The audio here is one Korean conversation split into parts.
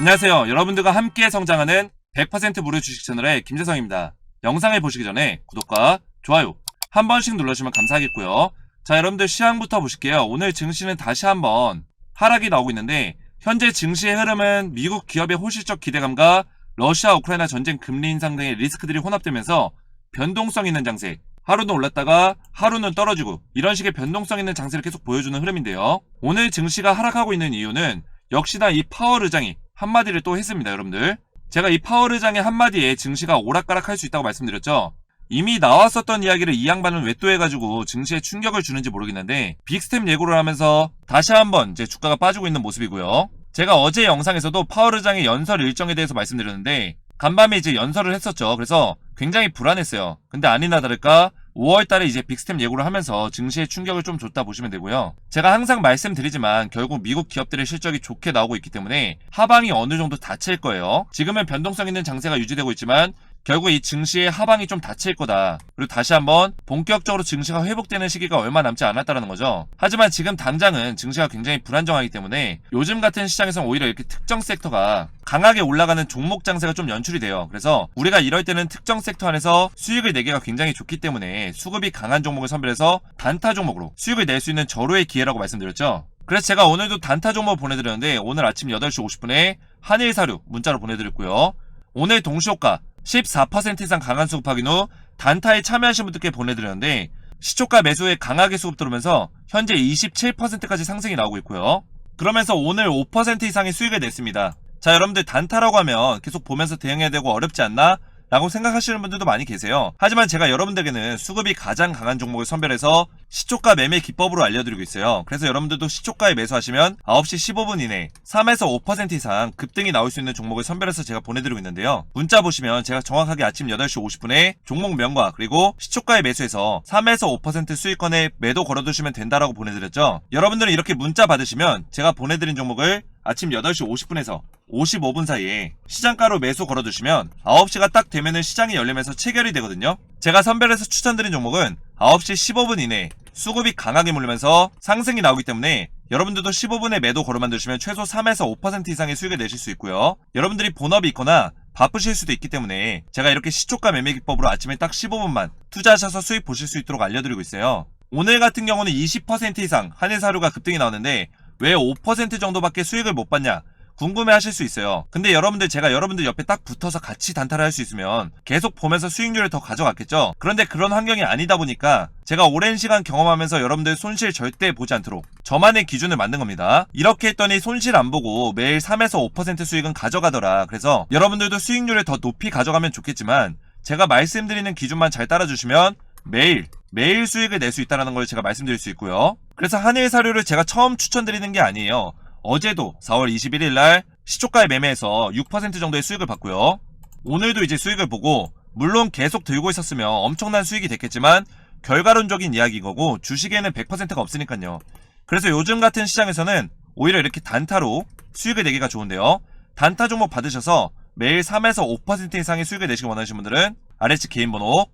안녕하세요. 여러분들과 함께 성장하는 100% 무료 주식 채널의 김재성입니다. 영상을 보시기 전에 구독과 좋아요 한 번씩 눌러주시면 감사하겠고요. 자, 여러분들 시황부터 보실게요. 오늘 증시는 다시 한번 하락이 나오고 있는데 현재 증시의 흐름은 미국 기업의 호실적 기대감과 러시아 우크라이나 전쟁 금리 인상 등의 리스크들이 혼합되면서 변동성 있는 장세 하루는 올랐다가 하루는 떨어지고 이런 식의 변동성 있는 장세를 계속 보여주는 흐름인데요. 오늘 증시가 하락하고 있는 이유는 역시나 이 파월 의장이 한마디를 또 했습니다, 여러분들. 제가 이 파월 의장의 한마디에 증시가 오락가락할 수 있다고 말씀드렸죠. 이미 나왔었던 이야기를 이 양반은 왜또 해가지고 증시에 충격을 주는지 모르겠는데 빅스텝 예고를 하면서 다시 한번 이제 주가가 빠지고 있는 모습이고요. 제가 어제 영상에서도 파월 의장의 연설 일정에 대해서 말씀드렸는데 간밤에 이제 연설을 했었죠. 그래서 굉장히 불안했어요. 근데 아니나 다를까 5월 달에 이제 빅스텝 예고를 하면서 증시에 충격을 좀 줬다 보시면 되고요. 제가 항상 말씀드리지만 결국 미국 기업들의 실적이 좋게 나오고 있기 때문에 하방이 어느 정도 닫힐 거예요. 지금은 변동성 있는 장세가 유지되고 있지만 결국 이 증시의 하방이 좀 닫힐 거다. 그리고 다시 한번 본격적으로 증시가 회복되는 시기가 얼마 남지 않았다는 거죠. 하지만 지금 당장은 증시가 굉장히 불안정하기 때문에 요즘 같은 시장에서 오히려 이렇게 특정 섹터가 강하게 올라가는 종목 장세가 좀 연출이 돼요. 그래서 우리가 이럴 때는 특정 섹터 안에서 수익을 내기가 굉장히 좋기 때문에 수급이 강한 종목을 선별해서 단타 종목으로 수익을 낼 수 있는 절호의 기회라고 말씀드렸죠. 그래서 제가 오늘도 단타 종목 보내드렸는데 오늘 아침 8시 50분에 한일사료 문자로 보내드렸고요. 오늘 동시효과 14% 이상 강한 수급 확인 후 단타에 참여하신 분들께 보내드렸는데 시초가 매수에 강하게 수급 들어오면서 현재 27%까지 상승이 나오고 있고요. 그러면서 오늘 5% 이상의 수익을 냈습니다. 자 여러분들 단타라고 하면 계속 보면서 대응해야 되고 어렵지 않나? 라고 생각하시는 분들도 많이 계세요. 하지만 제가 여러분들에게는 수급이 가장 강한 종목을 선별해서 시초가 매매 기법으로 알려드리고 있어요. 그래서 여러분들도 시초가에 매수하시면 9시 15분 이내 3에서 5% 이상 급등이 나올 수 있는 종목을 선별해서 제가 보내드리고 있는데요. 문자 보시면 제가 정확하게 아침 8시 50분에 종목 명과 그리고 시초가에 매수해서 3에서 5% 수익권에 매도 걸어두시면 된다라고 보내드렸죠. 여러분들은 이렇게 문자 받으시면 제가 보내드린 종목을 아침 8시 50분에서 55분 사이에 시장가로 매수 걸어두시면 9시가 딱 되면은 시장이 열리면서 체결이 되거든요. 제가 선별해서 추천드린 종목은 9시 15분 이내 수급이 강하게 몰리면서 상승이 나오기 때문에 여러분들도 15분에 매도 걸어만 두시면 최소 3에서 5% 이상의 수익을 내실 수 있고요. 여러분들이 본업이 있거나 바쁘실 수도 있기 때문에 제가 이렇게 시초가 매매 기법으로 아침에 딱 15분만 투자하셔서 수익 보실 수 있도록 알려드리고 있어요. 오늘 같은 경우는 20% 이상 한일 사료가 급등이 나오는데 왜 5% 정도밖에 수익을 못 받냐? 궁금해 하실 수 있어요. 근데 여러분들 제가 여러분들 옆에 딱 붙어서 같이 단타를 할 수 있으면 계속 보면서 수익률을 더 가져갔겠죠? 그런데 그런 환경이 아니다 보니까 제가 오랜 시간 경험하면서 여러분들 손실 절대 보지 않도록 저만의 기준을 만든 겁니다. 이렇게 했더니 손실 안 보고 매일 3에서 5% 수익은 가져가더라. 그래서 여러분들도 수익률을 더 높이 가져가면 좋겠지만 제가 말씀드리는 기준만 잘 따라주시면 매일 매일 수익을 낼 수 있다는 걸 제가 말씀드릴 수 있고요. 그래서 한일 사료를 제가 처음 추천드리는 게 아니에요. 어제도 4월 21일 날 시초가에 매매해서 6% 정도의 수익을 받고요. 오늘도 이제 수익을 보고 물론 계속 들고 있었으면 엄청난 수익이 됐겠지만 결과론적인 이야기인 거고 주식에는 100%가 없으니까요. 그래서 요즘 같은 시장에서는 오히려 이렇게 단타로 수익을 내기가 좋은데요. 단타 종목 받으셔서 매일 3에서 5% 이상의 수익을 내시기 원하시는 분들은 아래측 개인 번호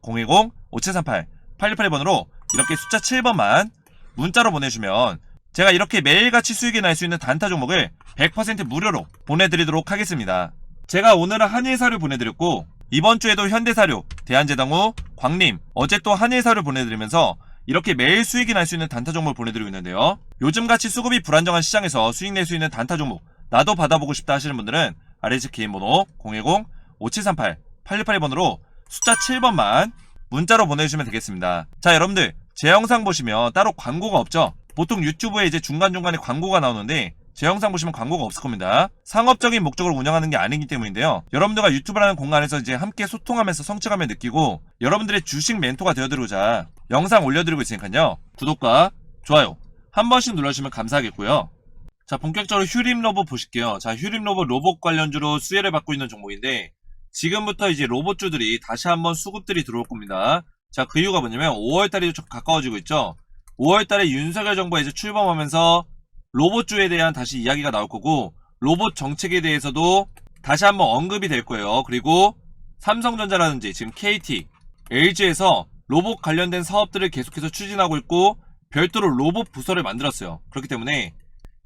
010-5738-868번으로 이렇게 숫자 7번만 문자로 보내주면 제가 이렇게 매일같이 수익이 날 수 있는 단타 종목을 100% 무료로 보내드리도록 하겠습니다. 제가 오늘은 한일사료 보내드렸고 이번 주에도 현대사료, 대한제당우, 광림, 어제 또 한일사료 보내드리면서 이렇게 매일 수익이 날 수 있는 단타 종목을 보내드리고 있는데요. 요즘같이 수급이 불안정한 시장에서 수익 낼 수 있는 단타 종목 나도 받아보고 싶다 하시는 분들은 아래측 개인 번호 010-5738-868번으로 숫자 7번만 문자로 보내주시면 되겠습니다. 자 여러분들 제 영상 보시면 따로 광고가 없죠? 보통 유튜브에 이제 중간중간에 광고가 나오는데 제 영상 보시면 광고가 없을 겁니다. 상업적인 목적으로 운영하는 게 아니기 때문인데요. 여러분들과 유튜브라는 공간에서 이제 함께 소통하면서 성취감을 느끼고 여러분들의 주식 멘토가 되어드리고자 영상 올려드리고 있으니까요. 구독과 좋아요 한 번씩 눌러주시면 감사하겠고요. 자, 본격적으로 휴림 로봇 보실게요. 자, 휴림 로봇 로봇 관련주로 수혜를 받고 있는 종목인데 지금부터 이제 로봇주들이 다시 한번 수급들이 들어올 겁니다. 자, 그 이유가 뭐냐면 5월달이 좀 가까워지고 있죠. 5월달에 윤석열 정부가 이제 출범하면서 로봇주에 대한 다시 이야기가 나올 거고 로봇 정책에 대해서도 다시 한번 언급이 될 거예요. 그리고 삼성전자라든지 지금 KT, LG에서 로봇 관련된 사업들을 계속해서 추진하고 있고 별도로 로봇 부서를 만들었어요. 그렇기 때문에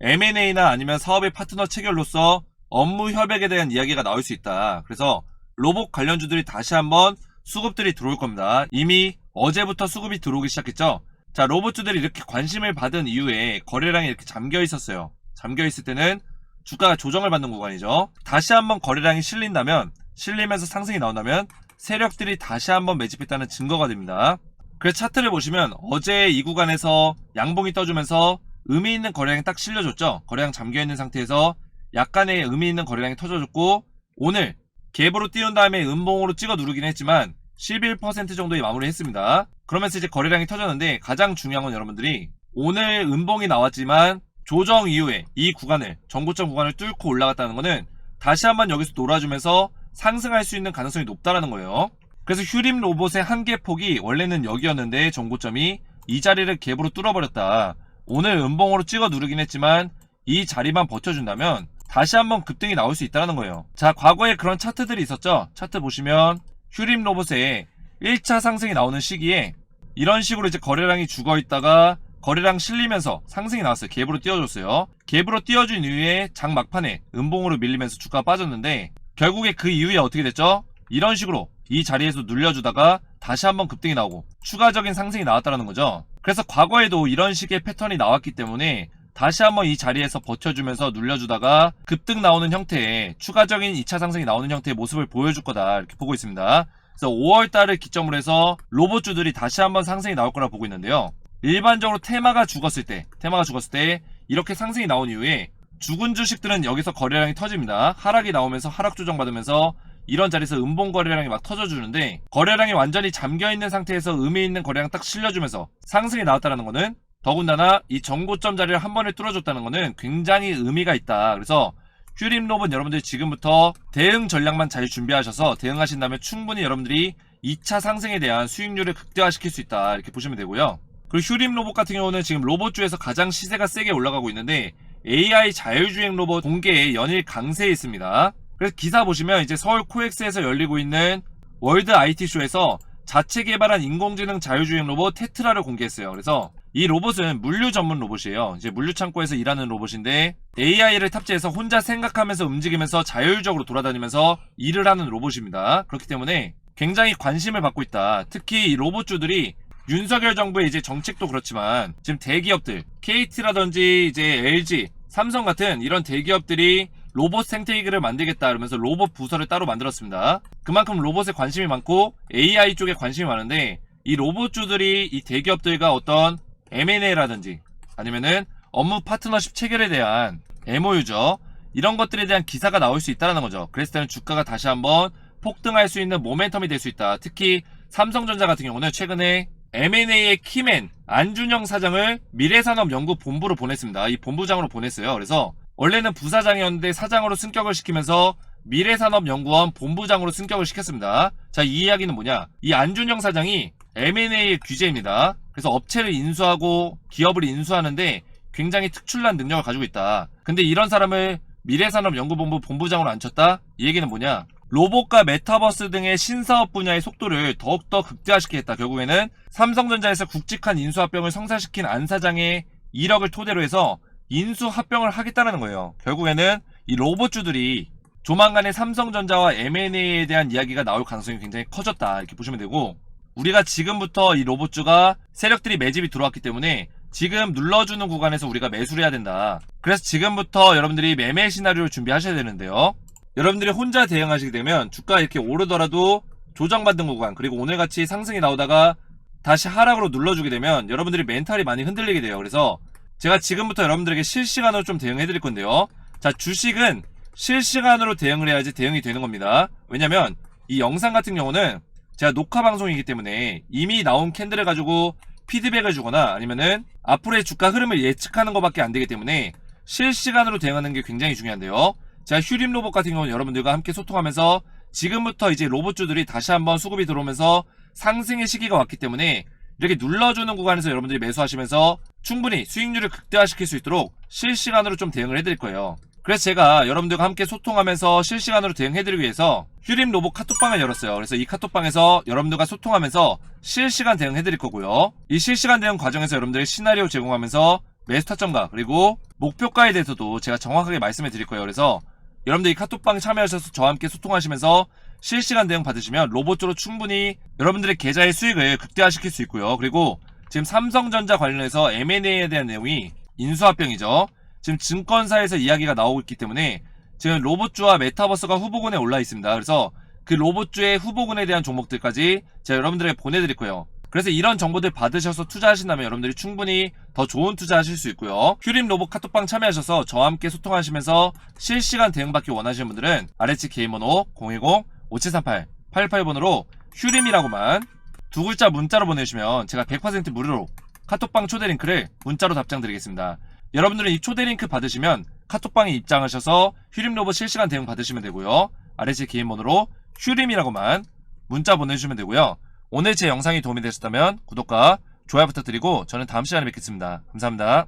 M&A나 아니면 사업의 파트너 체결로서 업무 협약에 대한 이야기가 나올 수 있다. 그래서 로봇 관련주들이 다시 한번 수급들이 들어올 겁니다. 이미 어제부터 수급이 들어오기 시작했죠. 자, 로봇주들이 이렇게 관심을 받은 이후에 거래량이 이렇게 잠겨 있었어요. 잠겨 있을 때는 주가가 조정을 받는 구간이죠. 다시 한번 거래량이 실린다면, 실리면서 상승이 나온다면 세력들이 다시 한번 매집했다는 증거가 됩니다. 그래서 차트를 보시면 어제 이 구간에서 양봉이 떠주면서 의미 있는 거래량이 딱 실려줬죠. 거래량 잠겨 있는 상태에서 약간의 의미 있는 거래량이 터져줬고 오늘 갭으로 띄운 다음에 음봉으로 찍어 누르긴 했지만 11% 정도의 마무리했습니다. 그러면서 이제 거래량이 터졌는데 가장 중요한 건 여러분들이 오늘 음봉이 나왔지만 조정 이후에 이 구간을 정고점 구간을 뚫고 올라갔다는 거는 다시 한번 여기서 놀아주면서 상승할 수 있는 가능성이 높다라는 거예요. 그래서 휴림 로봇의 한계 폭이 원래는 여기였는데 정고점이 이 자리를 갭으로 뚫어버렸다. 오늘 음봉으로 찍어 누르긴 했지만 이 자리만 버텨준다면 다시 한번 급등이 나올 수 있다는 거예요. 자, 과거에 그런 차트들이 있었죠? 차트 보시면 휴림 로봇의 1차 상승이 나오는 시기에 이런 식으로 이제 거래량이 죽어 있다가 거래량 실리면서 상승이 나왔어요. 갭으로 띄워줬어요. 갭으로 띄워준 이후에 장 막판에 음봉으로 밀리면서 주가가 빠졌는데 결국에 그 이후에 어떻게 됐죠? 이런 식으로 이 자리에서 눌려주다가 다시 한번 급등이 나오고 추가적인 상승이 나왔다는 거죠. 그래서 과거에도 이런 식의 패턴이 나왔기 때문에 다시 한번 이 자리에서 버텨주면서 눌려주다가 급등 나오는 형태의 추가적인 2차 상승이 나오는 형태의 모습을 보여줄 거다 이렇게 보고 있습니다. 그래서 5월달을 기점으로 해서 로봇주들이 다시 한번 상승이 나올 거라 보고 있는데요. 일반적으로 테마가 죽었을 때, 테마가 죽었을 때 이렇게 상승이 나온 이후에 죽은 주식들은 여기서 거래량이 터집니다. 하락이 나오면서 하락 조정받으면서 이런 자리에서 음봉 거래량이 막 터져주는데 거래량이 완전히 잠겨 있는 상태에서 의미 있는 거래량 딱 실려주면서 상승이 나왔다는 거는 더군다나 이 정고점 자리를 한 번에 뚫어줬다는 거는 굉장히 의미가 있다. 그래서 휴림 로봇 여러분들이 지금부터 대응 전략만 잘 준비하셔서 대응하신다면 충분히 여러분들이 2차 상승에 대한 수익률을 극대화시킬 수 있다. 이렇게 보시면 되고요. 그리고 휴림 로봇 같은 경우는 지금 로봇주에서 가장 시세가 세게 올라가고 있는데 AI 자율주행 로봇 공개에 연일 강세에 있습니다. 그래서 기사 보시면 이제 서울 코엑스에서 열리고 있는 월드 IT쇼에서 자체 개발한 인공지능 자율주행 로봇 테트라를 공개했어요. 그래서 이 로봇은 물류 전문 로봇이에요. 이제 물류 창고에서 일하는 로봇인데 AI를 탑재해서 혼자 생각하면서 움직이면서 자율적으로 돌아다니면서 일을 하는 로봇입니다. 그렇기 때문에 굉장히 관심을 받고 있다. 특히 이 로봇주들이 윤석열 정부의 이제 정책도 그렇지만 지금 대기업들 KT라든지 이제 LG, 삼성 같은 이런 대기업들이 로봇 생태계를 만들겠다 그러면서 로봇 부서를 따로 만들었습니다. 그만큼 로봇에 관심이 많고 AI 쪽에 관심이 많은데 이 로봇주들이 이 대기업들과 어떤 M&A라든지 아니면은 업무 파트너십 체결에 대한 MOU죠. 이런 것들에 대한 기사가 나올 수 있다는 거죠. 그랬을 때는 주가가 다시 한번 폭등할 수 있는 모멘텀이 될 수 있다. 특히 삼성전자 같은 경우는 최근에 M&A의 키맨 안준영 사장을 미래산업연구본부로 보냈습니다. 이 본부장으로 보냈어요. 그래서 원래는 부사장이었는데 사장으로 승격을 시키면서 미래산업연구원 본부장으로 승격을 시켰습니다. 자, 이 이야기는 뭐냐? 이 안준영 사장이 M&A의 규제입니다. 그래서 업체를 인수하고 기업을 인수하는데 굉장히 특출난 능력을 가지고 있다. 근데 이런 사람을 미래산업연구본부 본부장으로 앉혔다? 이 얘기는 뭐냐? 로봇과 메타버스 등의 신사업 분야의 속도를 더욱더 극대화시키겠다. 결국에는 삼성전자에서 굵직한 인수합병을 성사시킨 안 사장의 1억을 토대로 해서 인수합병을 하겠다는 거예요. 결국에는 이 로봇주들이 조만간에 삼성전자와 M&A에 대한 이야기가 나올 가능성이 굉장히 커졌다. 이렇게 보시면 되고 우리가 지금부터 이 로봇주가 세력들이 매집이 들어왔기 때문에 지금 눌러주는 구간에서 우리가 매수를 해야 된다. 그래서 지금부터 여러분들이 매매 시나리오를 준비하셔야 되는데요. 여러분들이 혼자 대응하시게 되면 주가 이렇게 오르더라도 조정받는 구간 그리고 오늘같이 상승이 나오다가 다시 하락으로 눌러주게 되면 여러분들이 멘탈이 많이 흔들리게 돼요. 그래서 제가 지금부터 여러분들에게 실시간으로 좀 대응해 드릴 건데요. 자, 주식은 실시간으로 대응을 해야지 대응이 되는 겁니다. 왜냐면 이 영상 같은 경우는 제가 녹화 방송이기 때문에 이미 나온 캔들을 가지고 피드백을 주거나 아니면은 앞으로의 주가 흐름을 예측하는 것밖에 안 되기 때문에 실시간으로 대응하는 게 굉장히 중요한데요. 제가 휴림 로봇 같은 경우는 여러분들과 함께 소통하면서 지금부터 이제 로봇주들이 다시 한번 수급이 들어오면서 상승의 시기가 왔기 때문에 이렇게 눌러주는 구간에서 여러분들이 매수하시면서 충분히 수익률을 극대화시킬 수 있도록 실시간으로 좀 대응을 해드릴 거예요. 그래서 제가 여러분들과 함께 소통하면서 실시간으로 대응해드리기 위해서 휴림 로봇 카톡방을 열었어요. 그래서 이 카톡방에서 여러분들과 소통하면서 실시간 대응해드릴 거고요. 이 실시간 대응 과정에서 여러분들의 시나리오 제공하면서 매수 타점과 그리고 목표가에 대해서도 제가 정확하게 말씀해 드릴 거예요. 그래서 여러분들이 카톡방 참여하셔서 저와 함께 소통하시면서 실시간 대응 받으시면 로봇으로 충분히 여러분들의 계좌의 수익을 극대화시킬 수 있고요. 그리고 지금 삼성전자 관련해서 M&A에 대한 내용이 인수합병이죠. 지금 증권사에서 이야기가 나오고 있기 때문에 지금 로봇주와 메타버스가 후보군에 올라 있습니다. 그래서 그 로봇주의 후보군에 대한 종목들까지 제가 여러분들에게 보내드릴 거예요. 그래서 이런 정보들 받으셔서 투자하신다면 여러분들이 충분히 더 좋은 투자하실 수 있고요. 휴림 로봇 카톡방 참여하셔서 저와 함께 소통하시면서 실시간 대응받기 원하시는 분들은 아래치 개인번호 010-5738-88번으로 휴림이라고만 두 글자 문자로 보내주시면 제가 100% 무료로 카톡방 초대 링크를 문자로 답장 드리겠습니다. 여러분들은 이 초대 링크 받으시면 카톡방에 입장하셔서 휴림 로봇 실시간 대응 받으시면 되고요. 아래치 개인번호로 휴림이라고만 문자 보내주시면 되고요. 오늘 제 영상이 도움이 되셨다면 구독과 좋아요 부탁드리고 저는 다음 시간에 뵙겠습니다. 감사합니다.